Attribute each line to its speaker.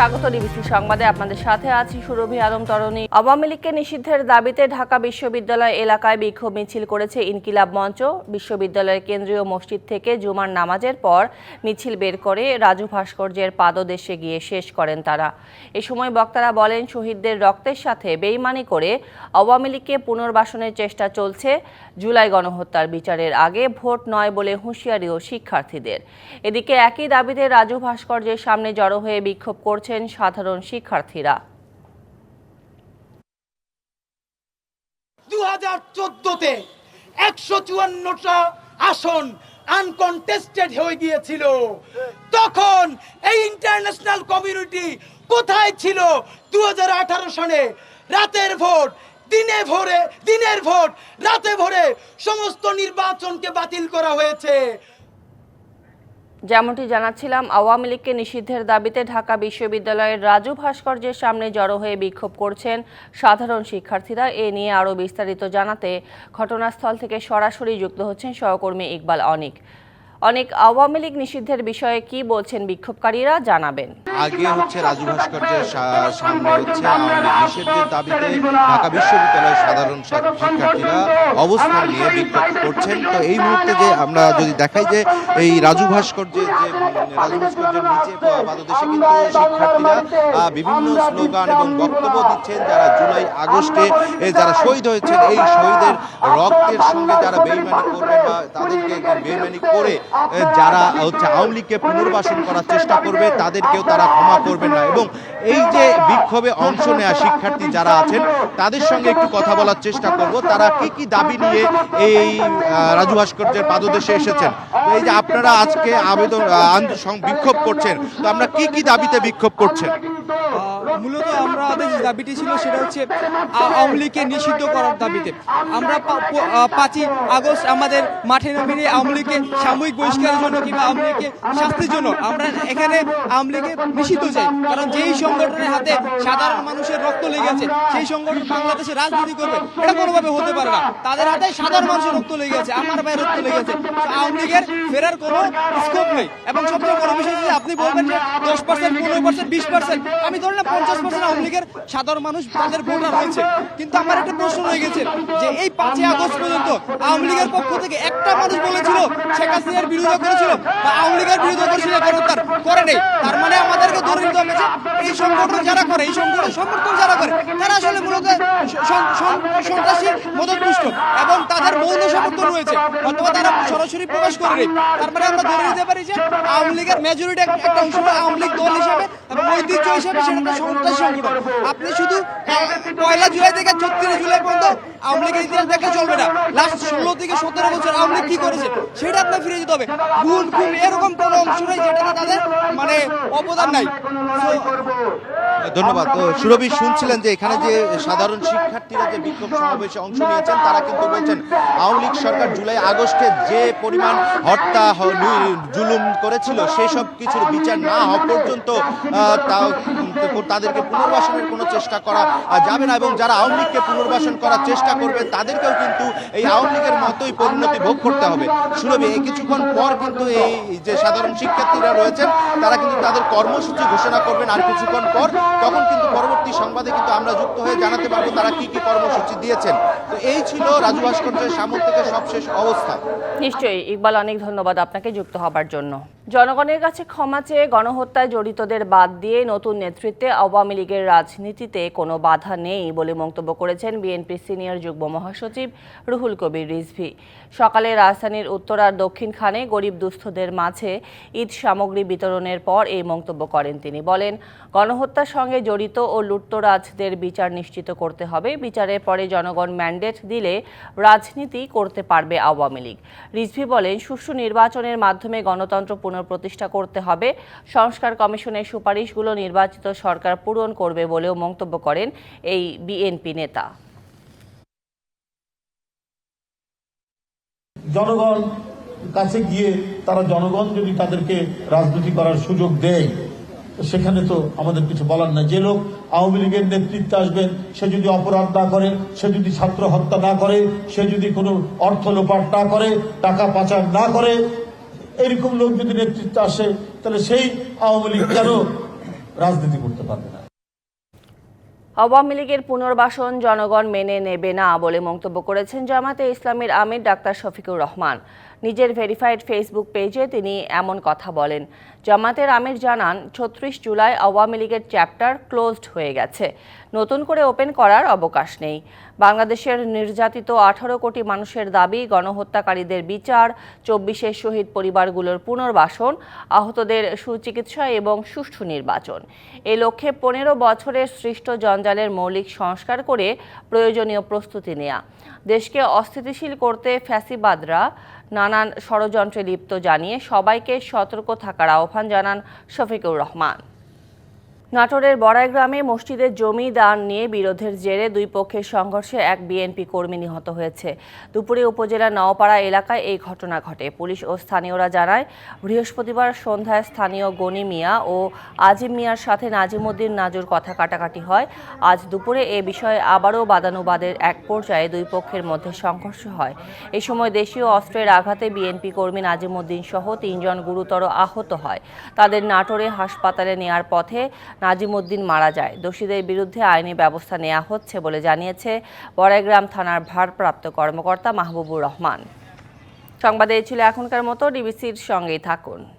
Speaker 1: স্বাগত ডিবিসি সংবাদে। আপনাদের সাথে আছি সুরভি আলম তরণী। আওয়ামী লীগকে নিষিদ্ধের দাবিতে ঢাকা বিশ্ববিদ্যালয় এলাকায় বিক্ষোভ মিছিল করেছে ইনকিলাব মঞ্চ। বিশ্ববিদ্যালয়ের কেন্দ্রীয় মসজিদ থেকে জুমার নামাজের পর মিছিল বের করে রাজু ভাস্কর্যের পাদদেশে গিয়ে শেষ করেন তারা। এ সময় বক্তারা বলেন, শহীদদের রক্তের সাথে বেইমানি করে আওয়ামী লীগকে পুনর্বাসনের চেষ্টা চলছে। জুলাই গণহত্যার বিচারের আগে ভোট নয় বলে হুঁশিয়ারিও শিক্ষার্থীদের। এদিকে একই দাবিতে রাজু ভাস্কর্যের সামনে জড়ো হয়ে বিক্ষোভ করছেন সাধারণ শিক্ষার্থীরা।
Speaker 2: দু হাজার চোদ্দতে একশো চুয়ান্নটা আসন হয়ে গিয়েছিল। তখন এই ইন্টারন্যাশনাল কমিউনিটি কোথায় ছিল দু সনে রাতের ভোট দিনে ভোরে, দিনের ভোট, রাতে ভোরে সমস্ত নির্বাচনকে বাতিল করা হয়েছে।
Speaker 1: যেমনটি জানাচ্ছিলাম, আওয়ামী লীগকে নিষিদ্ধের দাবিতে ঢাকা বিশ্ববিদ্যালয়ের রাজু ভাস্কর্যের সামনে জড়ো হয়ে বিক্ষোভ করছেন সাধারণ শিক্ষার্থীরা। এ নিয়ে আরও বিস্তারিত জানাতে ঘটনাস্থল থেকে সরাসরি যুক্ত হচ্ছেন সহকর্মী ইকবাল অনিক। অনেক আওয়ামী লীগ নিষিদ্ধের বিষয়ে কি বলছেন বিক্ষোভকারীরা জানাবেন।
Speaker 3: আগে হচ্ছে রাজু ভাস্কর্যের সামনে হচ্ছে নিষেধের দাবিতে ঢাকা বিশ্ববিদ্যালয়ের সাধারণ শিক্ষার্থীরা অবস্থান নিয়ে বিক্ষোভ করছেন। তো এই মুহূর্তে যে আমরা যদি দেখাই যে এই রাজু ভাস্কর্যের যে রাজু ভাস্কর্যের নিচে বা- পাদদেশে কিন্তু শিক্ষার্থীরা বিভিন্ন স্লোগান এবং বক্তব্য দিচ্ছেন। যারা জুলাই আগস্টে যারা শহীদ হয়েছেন, এই শহীদের রক্তের সঙ্গে যারা বেইমানি করবেন বা তাদেরকে বেইমানি করে যারা হচ্ছে আওয়ামী লীগকে পুনর্বাসন করার চেষ্টা করবে তাদেরকেও তারা ক্ষমা করবেন না। এবং এই যে বিক্ষোভে অংশ নেওয়া শিক্ষার্থী যারা আছেন তাদের সঙ্গে একটু কথা বলার চেষ্টা করব। তারা কি কি দাবি নিয়ে এই রাজু ভাস্কর্যের পাদদেশে এসেছেন? এই যে আপনারা আজকে আবেদন বিক্ষোভ করছেন। তো আমরা কি কি দাবিতে বিক্ষোভ করছেন?
Speaker 4: মূলত আমরা আমাদের দাবিটি ছিল সেটা হচ্ছে আওয়ামী লীগকে নিষিদ্ধ করার দাবিতে। আমরা পাঁচই আগস্ট আমাদের মাঠে নামিয়ে আওয়ামী লীগকে সাময়িক বহিষ্কারের জন্য কিংবা আওয়ামী লীগকে শাস্তির জন্য আমরা এখানে আওয়ামী লীগকে নিষিদ্ধ চাই। কারণ যেই সংগঠনের হাতে সাধারণ মানুষের রক্ত লেগেছে সেই সংগঠন বাংলাদেশে রাজনীতি করবে, এটা কোনোভাবে হতে পারে না। তাদের হাতে সাধারণ মানুষের রক্ত লেগেছে আমার ভাইয়ের রক্ত লেগেছে আওয়ামী লীগের ফেরার কোনো স্কোপ নেই। এবং সবচেয়ে বড় বিষয় আপনি বলবেন যে দশ পার্সেন্ট পনেরো পার্সেন্ট বিশ পার্সেন্ট আমি ধরলাম পঞ্চাশ পার্সেন্ট আওয়ামী লীগের সাধারণ মানুষ তাদের ভোটার হয়েছে। কিন্তু আমার একটা প্রশ্ন রয়ে গেছে যে এই পাঁচই আগস্ট পর্যন্ত আওয়ামী লীগের পক্ষ থেকে একটা মানুষ বলেছিল শেখ হাসিনার বিরোধিতা করেছিল বা আওয়ামী লীগের বিরোধিতা করেছিল গণতার করে নেই। তার মানে আমাদেরকে ধরে নিতে হবে এই সংগঠন যারা করে, এই সংগঠন সমর্থন যারা করে, তারা আসলে মূলত সন- সন- সন্ত্রাসী মদতপুষ্ট এবং তাদের মৌন সমর্থন রয়েছে। অথবা তারা সরাসরি প্রকাশ করে নেই তার মানে আমরা ধরে নিতে পারি যে আওয়ামী লীগের মেজরিটি একটা অংশ আওয়ামী লীগ দল হিসেবে এবং ঐতিহ্য হিসেবে সেটা একটা সন্ত্রাসী আপনি শুধু পয়লা জুলাই থেকে ছত্রিশ জুলাই পর্যন্ত আওয়ামী লীগের ইতিহাস দেখে চলবে না। লাস্ট ষোলো থেকে সতেরো বছর আওয়ামী লীগ কি করেছে, সেটা আপনার ফিরে যেতে হবে। গুণ খুন এরকম কোনো অংশ নেই যেটাতে তাদের মানে অবদান নাই।
Speaker 3: ধন্যবাদ। তো সুরভি, শুনছিলেন যে এখানে যে সাধারণ শিক্ষার্থীরা যে বিক্ষোভ সমাবেশে অংশ নিয়েছেন, তারা কিন্তু বলছেন, আওয়ামী লীগ সরকার জুলাই আগস্টে যে পরিমাণ হত্যা জুলুম করেছিল, সেসব কিছুর বিচার না হওয়া পর্যন্ত তাদেরকে পুনর্বাসনের কোনো চেষ্টা করা যাবে না এবং যারা আওয়ামী লীগকে পুনর্বাসন করার চেষ্টা করবে, তাদেরকেও কিন্তু এই আওয়ামী লীগের মতোই পরিণতি ভোগ করতে হবে। সুরভি, এই কিছুক্ষণ পর কিন্তু এই যে সাধারণ শিক্ষার্থীরা রয়েছেন, তারা কিন্তু তাদের কর্মসূচি ঘোষণা করবেন। আর কিছুক্ষণ পর, তখন কিন্তু পরবর্তী সংবাদে কিন্তু আমরা যুক্ত হয়ে জানাতে পারব তারা কি কি কর্মসূচি দিয়েছেন। এই ছিল রাজু ভাস্কর্যের সামন সবশেষ অবস্থা।
Speaker 1: নিশ্চয়ই, ইকবাল, অনেক ধন্যবাদ আপনাকে যুক্ত হবার জন্য। জনগণের কাছে ক্ষমা চেয়ে গণহত্যায় জড়িতদের বাদ দিয়ে নতুন নেতৃত্বে আওয়ামী লীগের রাজনীতিতে কোনো বাধা নেই বলে মন্তব্য করেছেন বিএনপি সিনিয়র যুগ্ম মহাসচিব রুহুল কবির রিজভি। সকালে রাজধানীর উত্তর আর দক্ষিণখানে গরিব দুস্থদের মাঝে ঈদ সামগ্রী বিতরণের পর এই মন্তব্য করেন তিনি। বলেন, গণহত্যার সঙ্গে জড়িত ও লুট্তরাজদের বিচার নিশ্চিত করতে হবে। বিচারের পরে জনগণ ম্যান্ডেট দিলে রাজনীতি করতে পারবে আওয়ামী লীগ। রিজভি বলেন, সুষ্ঠু নির্বাচনের মাধ্যমে গণতন্ত্র পুনঃপ্রতিষ্ঠা করতে হবে। সংস্কার কমিশনের সুপারিশগুলো নির্বাচিত সরকার পূরণ করবে বলেও মন্তব্য করেন এই বিএনপি নেতা।
Speaker 5: জনগণ কাছে গিয়ে তারা জনগণ যদি তাদেরকে রাজনীতি করার সুযোগ দেয় সেখানে তো আমাদের কিছু বলার নাই। যে লোক আওয়ামী লীগের নেতৃত্বে আসবেন, সে যদি অপরাধ না করে, সে যদি ছাত্র হত্যা না করে, সে যদি কোনো অর্থ লোপাট না করে, টাকা পাচার না করে, এরকম লোক যদি নেতৃত্বে আসে, তাহলে সেই আওয়ামী লীগ কেন রাজনীতি করতে পারবে না?
Speaker 1: আওয়ামী লীগের পুনর্বাসন জনগণ মেনে নেবে না বলে মন্তব্য করেছেন জামাতে ইসলামের আমির ডাক্তার শফিকুর রহমান। নিজের ভেরিফাইড ফেসবুক পেজে তিনি এমন কথা বলেন। জামাতের আমির জানান, ছত্রিশ জুলাই আওয়ামী লীগের চ্যাপ্টার ক্লোজড হয়ে গেছে। নতুন করে ওপেন করার অবকাশ নেই। বাংলাদেশের নির্যাতিত আঠারো কোটি মানুষের দাবি, গণহত্যাকারীদের বিচার, চব্বিশের শহীদ পরিবারগুলোর পুনর্বাসন, আহতদের সুচিকিৎসা এবং সুষ্ঠু নির্বাচন। এ লক্ষ্যে পনেরো বছরের সৃষ্ট জঞ্জালের মৌলিক সংস্কার করে প্রয়োজনীয় প্রস্তুতি নেয়া। দেশকে অস্থিতিশীল করতে ফ্যাসিবাদরা নানান ষড়যন্ত্রে লিপ্ত জানিয়ে সবাইকে সতর্ক থাকার আহ্বান জানান শফিকুর রহমান। নাটোরের বড়াই গ্রামে মসজিদের জমি দান নিয়ে বিরোধের জেরে দুই পক্ষের সংঘর্ষে এক বিএনপি কর্মী নিহত হয়েছে। দুপুরে উপজেলার নওপাড়া এলাকায় এই ঘটনা ঘটে। পুলিশ ও স্থানীয়রা জানায়, বৃহস্পতিবার সন্ধ্যায় স্থানীয় গনি মিয়া ও আজিম মিয়ার সাথে নাজিমুদ্দিন নাজুর কথা কাটাকাটি হয়। আজ দুপুরে এ বিষয়ে আবারও বাদানুবাদের এক পর্যায়ে দুই পক্ষের মধ্যে সংঘর্ষ হয়। এ সময় দেশীয় অস্ত্রের আঘাতে বিএনপি কর্মী নাজিমুদ্দিন সহ তিনজন গুরুতর আহত হয়। তাদের নাটোরে হাসপাতালে নেয়ার পথে নাজিমুদ্দিন মারা যায়। দোষীদের বিরুদ্ধে আইনি ব্যবস্থা নেওয়া হচ্ছে বলে জানিয়েছে বড়াইগ্রাম থানার ভারপ্রাপ্ত কর্মকর্তা মাহবুবুর রহমান। সংবাদে ছিল এখনকার মতো, ডিবিসির সঙ্গেই থাকুন।